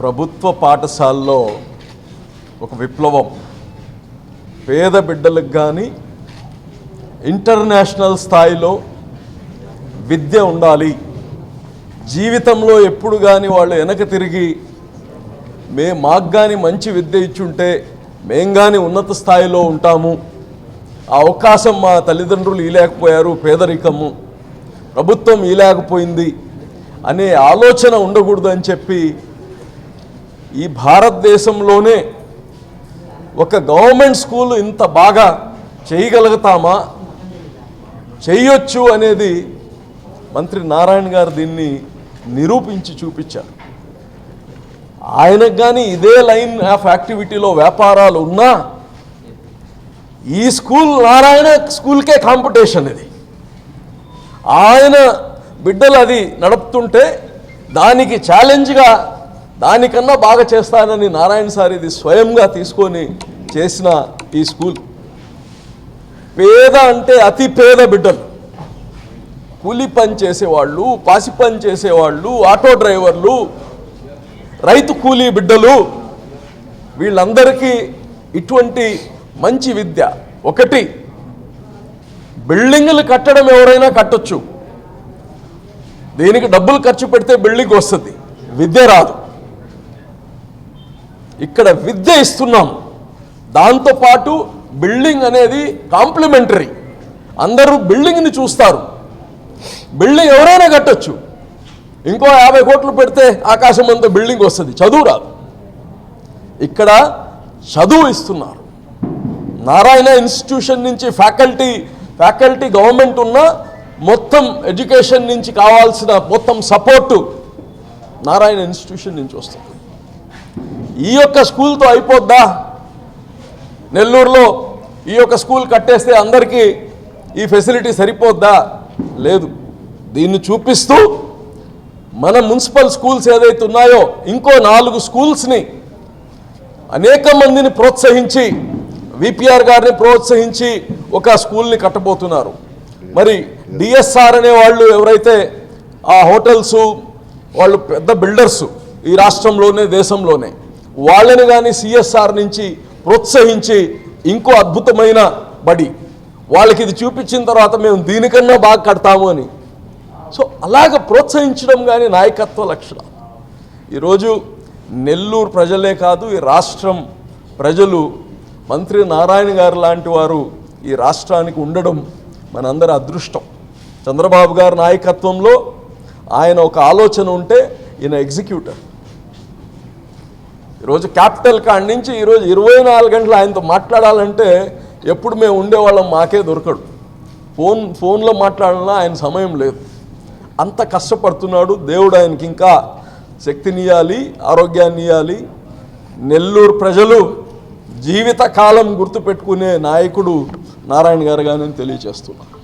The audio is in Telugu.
ప్రభుత్వ పాఠశాలలో ఒక విప్లవం. పేద బిడ్డలకు కానీ ఇంటర్నేషనల్ స్థాయిలో విద్య ఉండాలి. జీవితంలో ఎప్పుడు కానీ వాళ్ళు వెనక తిరిగి మే మాకు కానీ మంచి విద్య ఇచ్చుంటే మేం కానీ ఉన్నత స్థాయిలో ఉంటాము. ఆ అవకాశం మా తల్లిదండ్రులు ఇలేకపోయారు పేదరికము. ప్రభుత్వం ఇలేకపోయింది అనే ఆలోచన ఉండకూడదు అని చెప్పి ఈ భారతదేశంలోనే ఒక గవర్నమెంట్ స్కూల్ ఇంత బాగా చేయగలుగుతామా? చేయొచ్చు అనేది మంత్రి నారాయణ గారు దీన్ని నిరూపించి చూపించారు. ఆయనకు కానీ ఇదే లైన్ ఆఫ్ యాక్టివిటీలో వ్యాపారాలు ఉన్నా ఈ స్కూల్ నారాయణ స్కూల్కే కాంపిటీషన్ ఇది. ఆయన బిడ్డలు అది నడుపుతుంటే దానికి ఛాలెంజ్గా దానికన్నా బాగా చేస్తానని నారాయణ సార్ ఇది స్వయంగా తీసుకొని చేసిన ఈ స్కూల్. పేద అంటే అతి పేద బిడ్డలు. కూలి పని చేసేవాళ్ళు పాసి పని చేసేవాళ్ళు ఆటో డ్రైవర్లు రైతు కూలీ బిడ్డలు వీళ్ళందరికీ ఇటువంటి మంచి విద్య. ఒకటి బిల్డింగులు కట్టడం ఎవరైనా కట్టొచ్చు. దీనికి డబ్బులు ఖర్చు పెడితే బిల్డింగ్ వస్తుంది. విద్య రాదు. ఇక్కడ విద్య ఇస్తున్నాం. దాంతోపాటు బిల్డింగ్ అనేది కాంప్లిమెంటరీ. అందరూ బిల్డింగ్ని చూస్తారు. బిల్డింగ్ ఎవరైనా కట్టొచ్చు. ఇంకో యాభై కోట్లు పెడితే ఆకాశం అంత బిల్డింగ్ వస్తుంది. చదువు రాదు. ఇక్కడ చదువు ఇస్తున్నారు. నారాయణ ఇన్స్టిట్యూషన్ నుంచి ఫ్యాకల్టీ ఫ్యాకల్టీ గవర్నమెంట్ ఉన్న మొత్తం ఎడ్యుకేషన్ నుంచి కావాల్సిన మొత్తం సపోర్టు నారాయణ ఇన్స్టిట్యూషన్ నుంచి వస్తుంది. ఈ యొక్క స్కూల్తో అయిపోద్దా? నెల్లూరులో ఈ యొక్క స్కూల్ కట్టేస్తే అందరికీ ఈ ఫెసిలిటీ సరిపోద్దా? లేదు. దీన్ని చూపిస్తూ మన మున్సిపల్ స్కూల్స్ ఏదైతే ఉన్నాయో ఇంకో నాలుగు స్కూల్స్ని అనేక మందిని ప్రోత్సహించి విపిఆర్ గారిని ప్రోత్సహించి ఒక స్కూల్ని కట్టబోతున్నారు. మరి డిఎస్ఆర్ అనే వాళ్ళు ఎవరైతే ఆ హోటల్స్ వాళ్ళు పెద్ద బిల్డర్స్ ఈ రాష్ట్రంలోనే దేశంలోనే వాళ్ళని కానీ సిఎస్ఆర్ నుంచి ప్రోత్సహించి ఇంకో అద్భుతమైన బడి. వాళ్ళకి ఇది చూపించిన తర్వాత మేము దీనికన్నా బాగా కడతాము అని. సో అలాగ ప్రోత్సహించడం కానీ నాయకత్వ లక్షణం. ఈరోజు నెల్లూరు ప్రజలే కాదు ఈ రాష్ట్రం ప్రజలు మంత్రి నారాయణ గారు లాంటి వారు ఈ రాష్ట్రానికి ఉండడం మనందరి అదృష్టం. చంద్రబాబు గారి నాయకత్వంలో ఆయన ఒక ఆలోచన ఉంటే ఈయన ఎగ్జిక్యూటర్. ఈరోజు క్యాపిటల్ కాడి నుంచి ఈరోజు ఇరవై నాలుగు గంటలు ఆయనతో మాట్లాడాలంటే ఎప్పుడు మేము ఉండేవాళ్ళం మాకే దొరకడు. ఫోన్ ఫోన్లో మాట్లాడాలన్నా ఆయన సమయం లేదు. అంత కష్టపడుతున్నాడు దేవుడు ఆయనకి ఇంకా శక్తినియాలి ఆరోగ్యాన్ని ఇవ్వాలి నెల్లూరు ప్రజలు జీవితకాలం గుర్తుపెట్టుకునే నాయకుడు నారాయణ గారు కానీ తెలియచేస్తున్నారు